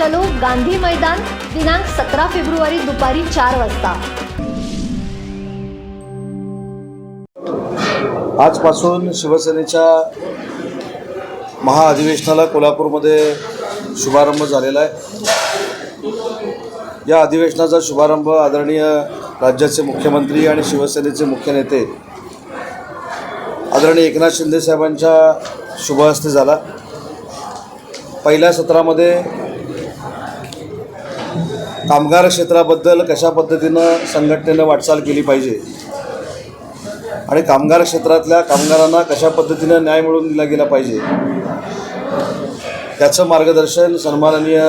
चलो गांधी मैदान दिनांक सतरा फेब्रुवारी दुपारी चार वाजता. आजपासून शिवसेनेच्या महाअधिवेशनाला कोल्हापूरमध्ये शुभारंभ झालेला आहे. या अधिवेशनाचा शुभारंभ आदरणीय राज्याचे मुख्यमंत्री आणि शिवसेनेचे मुख्य नेते आदरणीय एकनाथ शिंदे साहेबांच्या शुभहस्ते झाला. पहिल्या सत्रामध्ये कामगार क्षेत्राबद्दल कशा पद्धतीनं संघटनेनं वाटचाल केली पाहिजे? आणि कामगार क्षेत्रातल्या कामगारांना कशा पद्धतीनं न्याय मिळवून दिला गेला पाहिजे? त्याचं मार्गदर्शन सन्माननीय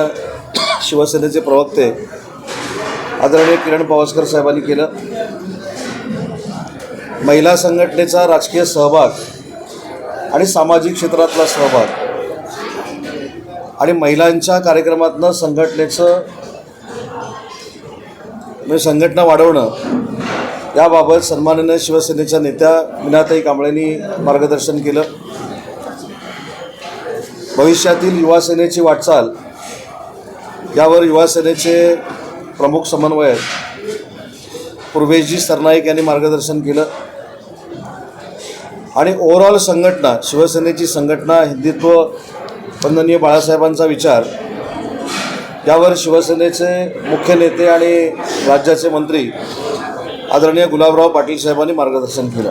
शिवसेनेचे प्रवक्ते आदरणीय किरण पावस्कर साहेबांनी केलं. महिला संघटनेचा राजकीय सहभाग आणि सामाजिक क्षेत्रातला सहभाग आणि महिलांच्या कार्यक्रमातनं संघटनेचं म्हणजे संघटना वाढवणं याबाबत सन्माननीय शिवसेनेच्या नेत्या मीनाताई कांबळेंनी मार्गदर्शन केलं. भविष्यातील युवासेनेची वाटचाल यावर युवासेनेचे प्रमुख समन्वयक पूर्वेशजी सरनाईक यांनी मार्गदर्शन केलं. आणि ओव्हरऑल संघटना शिवसेनेची संघटना हिंदुत्व वंदनीय बाळासाहेबांचा विचार यावर शिवसेनेचे मुख्य नेते आणि राज्याचे मंत्री आदरणीय गुलाबराव पाटील साहेबांनी मार्गदर्शन केलं.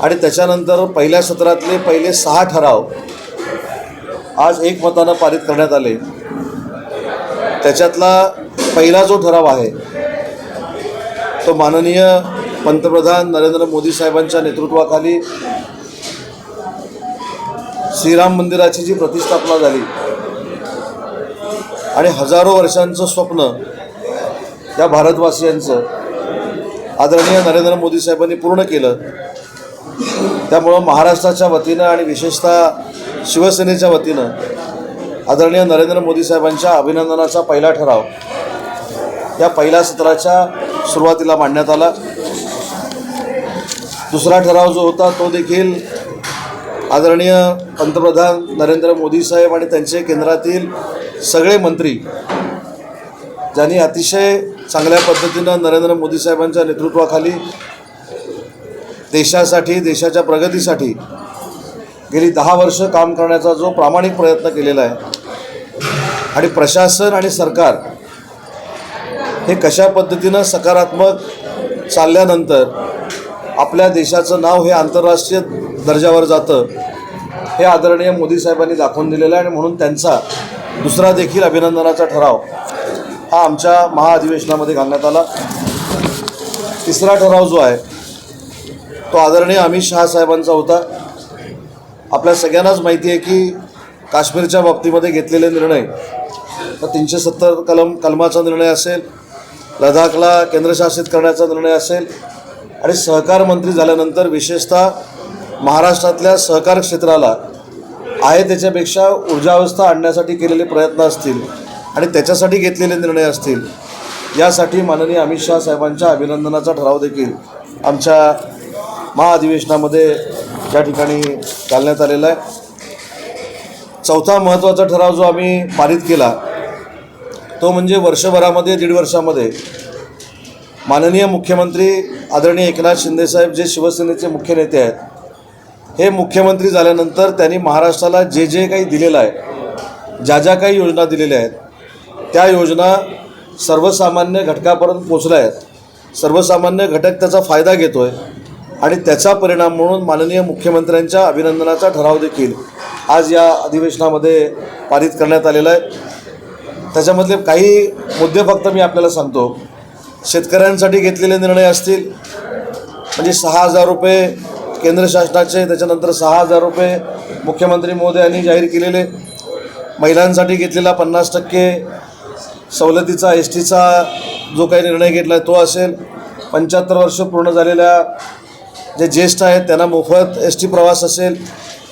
आणि त्याच्यानंतर पहिल्या सत्रातले पहिले सहा ठराव आज एकमतानं पारित करण्यात आले. त्याच्यातला पहिला जो ठराव आहे तो माननीय पंतप्रधान नरेंद्र मोदी साहेबांच्या नेतृत्वाखाली श्रीराम मंदिराची जी प्रतिष्ठापना झाली आणि हजारो वर्षांचं स्वप्न या भारतवासियांचं आदरणीय नरेंद्र मोदी साहेबांनी पूर्ण केलं. त्यामुळं महाराष्ट्राच्या वतीनं आणि विशेषतः शिवसेनेच्या वतीनं आदरणीय नरेंद्र मोदी साहेबांच्या अभिनंदनाचा पहिला ठराव या पहिल्या सत्राच्या सुरुवातीला मांडण्यात आला. दुसरा ठराव जो होता तो देखील आदरणीय पंतप्रधान नरेंद्र मोदी साहेब आणि त्यांचे केंद्रातील सगळे मंत्री ज्यांनी अतिशय चांगल्या पद्धतीनं नरेंद्र मोदी साहेबांच्या नेतृत्वाखाली देशासाठी देशाच्या प्रगतीसाठी गेली दहा वर्ष काम करण्याचा जो प्रामाणिक प्रयत्न केलेला आहे आणि प्रशासन आणि सरकार हे कशा पद्धतीनं सकारात्मक चालल्यानंतर आपल्या देशाचं नाव हे आंतरराष्ट्रीय दर्जावर जातं हे आदरणीय मोदी साहेबांनी दाखवून दिलेलं आहे आणि म्हणून त्यांचा दुसरा देखील अभिनंदनाचा ठराव हा आमच्या महाअधिवेशनामध्ये घालण्यात आला. तिसरा ठराव जो आहे तो आदरणीय अमित शहा साहेबांचा होता. आपल्या सगळ्यांनाच माहिती आहे की काश्मीरच्या बाबतीमध्ये घेतलेले निर्णय तर तीनशे सत्तर कलम कलमाचा निर्णय असेल लडाखला केंद्रशासित करण्याचा निर्णय असेल आणि सहकार मंत्री झाल्यानंतर विशेषतः महाराष्ट्रातल्या सहकार क्षेत्राला आहे त्याच्यापेक्षा ऊर्जावस्था आणण्यासाठी केलेले प्रयत्न असतील आणि त्याच्यासाठी घेतलेले निर्णय असतील यासाठी माननीय अमित शहा साहेबांच्या अभिनंदनाचा ठराव देखील आमच्या महाअधिवेशनामध्ये त्या ठिकाणी घालण्यात आलेला आहे. चौथा महत्त्वाचा ठराव जो आम्ही पारित केला तो म्हणजे वर्षभरामध्ये दीड वर्षामध्ये माननीय मुख्यमंत्री आदरणीय एकनाथ शिंदेसाहेब जे शिवसेनेचे मुख्य नेते आहेत हे मुख्यमंत्री झाल्यानंतर त्यांनी महाराष्ट्राला जे जे काही दिलेलं आहे ज्या ज्या काही योजना दिलेल्या आहेत त्या योजना सर्वसामान्य घटकापर्यंत पोचल्या आहेत. सर्वसामान्य घटक त्याचा फायदा घेतो आहे आणि त्याचा परिणाम म्हणून माननीय मुख्यमंत्र्यांच्या अभिनंदनाचा ठराव देखील आज या अधिवेशनामध्ये पारित करण्यात आलेला आहे. त्याच्यामधले काही मुद्दे फक्त मी आपल्याला सांगतो. शेतकऱ्यांसाठी घेतलेले निर्णय असतील म्हणजे सहा हजार रुपये केंद्र शासनाचे त्याच्यानंतर सहा हजार रुपये मुख्यमंत्री महोदयांनी जाहीर केलेले महिलांसाठी घेतलेला पन्नास टक्के सवलतीचा एस टीचा जो काही निर्णय घेतला आहे तो असेल. पंच्याहत्तर वर्ष पूर्ण झालेल्या जे ज्येष्ठ आहेत त्यांना मोफत एस टी प्रवास असेल.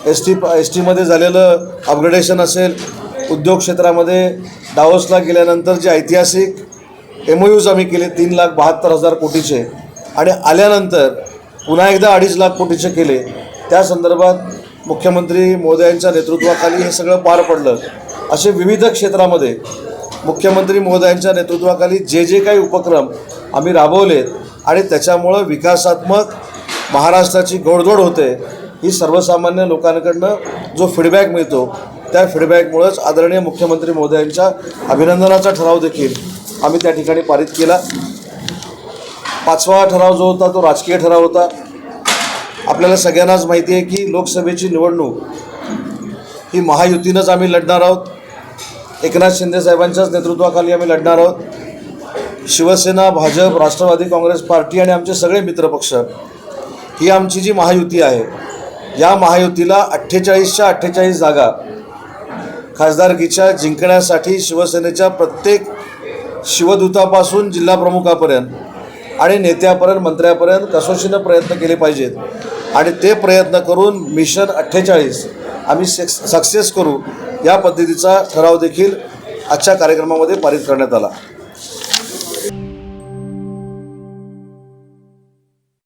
एस टी एस टीमध्ये झालेलं अपग्रेडेशन असेल. उद्योग क्षेत्रामध्ये डावोसला गेल्यानंतर जे ऐतिहासिक एम यूज आम्ही केले तीन लाख बहात्तर हजार कोटीचे. आणि आल्यानंतर पुन्हा एकदा अडीच लाख कोटीचे केले. त्या संदर्भात मुख्यमंत्री मोदयांच्या नेतृत्वाखाली हे सगळं पार पडलं. असे विविध क्षेत्रामध्ये मुख्यमंत्री महोदयांच्या नेतृत्वाखाली जे जे काही उपक्रम आम्ही राबवलेत आणि त्याच्यामुळं विकासात्मक महाराष्ट्राची गोडधोड होते ही सर्वसामान्य लोकांकडनं जो फीडबॅक मिळतो त्या फीडबॅकमुळंच आदरणीय मुख्यमंत्री महोदयांच्या अभिनंदनाचा ठराव देखील आम्ही त्या ठिकाणी पारित केला. पाचवा ठराव जो होता तो राजकीय ठराव होता. आपल्याला सगळ्यांनाच माहिती आहे की लोकसभेची निवडणूक ही महायुतीनंच आम्ही लढणार आहोत. एकनाथ शिंदेसाहेबांच्याच नेतृत्वाखाली आम्ही लढणार आहोत. शिवसेना भाजप राष्ट्रवादी काँग्रेस पार्टी आणि आमचे सगळे मित्रपक्ष ही आमची जी महायुती आहे या महायुतीला अठ्ठेचाळीसच्या अठ्ठेचाळीस जागा खासदारकीच्या जिंकण्यासाठी शिवसेनेच्या प्रत्येक शिवदूतापासून जिल्हाप्रमुखापर्यंत आणि नेत्यापर्यंत मंत्र्यापर्यंत कसोशीनं प्रयत्न केले पाहिजेत. आणि ते प्रयत्न करून मिशन अठ्ठेचाळीस आम्ही सक्सेस करू या पद्धतीचा ठराव देखील आजच्या कार्यक्रमामध्ये पारित करण्यात आला.